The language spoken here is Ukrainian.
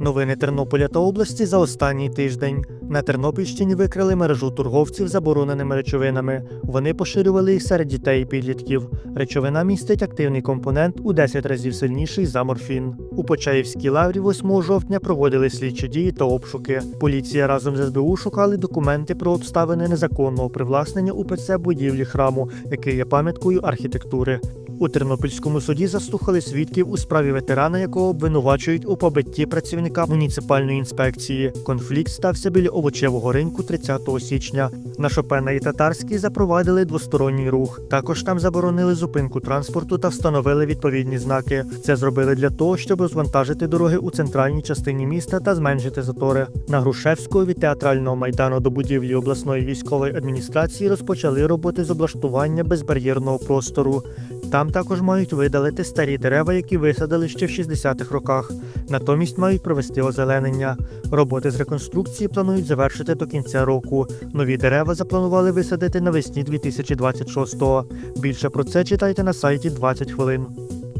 Новини Тернополя та області за останній тиждень. На Тернопільщині викрили мережу торговців забороненими речовинами. Вони поширювали їх серед дітей і підлітків. Речовина містить активний компонент у 10 разів сильніший за морфін. У Почаївській лаврі 8 жовтня проводили слідчі дії та обшуки. Поліція разом з СБУ шукали документи про обставини незаконного привласнення УПЦ будівлі храму, який є пам'яткою архітектури. У Тернопільському суді заслухали свідків у справі ветерана, якого обвинувачують у побитті працівника муніципальної інспекції. Конфлікт стався біля овочевого ринку 30 січня. На Шопена і Татарський запровадили двосторонній рух. Також там заборонили зупинку транспорту та встановили відповідні знаки. Це зробили для того, щоб розвантажити дороги у центральній частині міста та зменшити затори. На Грушевського від театрального майдану до будівлі обласної військової адміністрації розпочали роботи з облаштування безбар'єрного простору. Там також мають видалити старі дерева, які висадили ще в 60-х роках. Натомість мають провести озеленення. Роботи з реконструкції планують завершити до кінця року. Нові дерева запланували висадити навесні 2026-го. Більше про це читайте на сайті 20 хвилин.